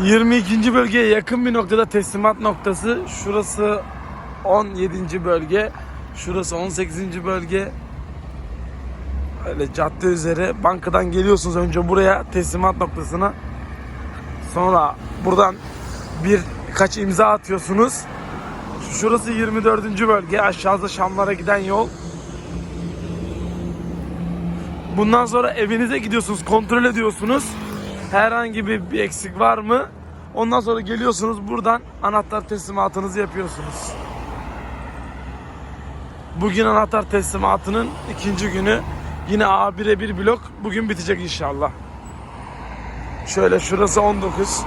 22. bölgeye yakın bir noktada teslimat noktası. Şurası 17. bölge. Şurası 18. bölge. Öyle cadde üzeri bankadan geliyorsunuz önce buraya teslimat noktasına. Sonra buradan bir kaç imza atıyorsunuz. Şurası 24. bölge. Aşağıda Şamlara giden yol. Bundan sonra evinize gidiyorsunuz, kontrol ediyorsunuz. Herhangi bir, bir eksik var mı? Ondan sonra geliyorsunuz buradan anahtar teslimatınızı yapıyorsunuz. Bugün anahtar teslimatının ikinci günü. Yine A1'e bir blok bugün bitecek inşallah. Şöyle şurası 19.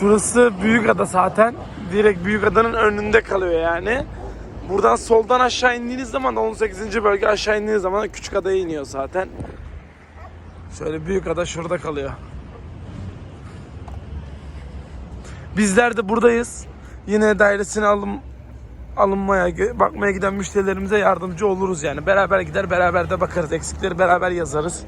Şurası Büyükada zaten. Direkt Büyükada'nın önünde kalıyor yani. Buradan soldan aşağı indiğiniz zaman da 18. bölge aşağı indiğiniz zaman da Küçükada'ya iniyor zaten. Şöyle Büyükada şurada kalıyor. Bizler de buradayız. Yine dairesine alım alınmaya, bakmaya giden müşterilerimize yardımcı oluruz yani. Beraber gider, beraber de bakarız. Eksikleri beraber yazarız.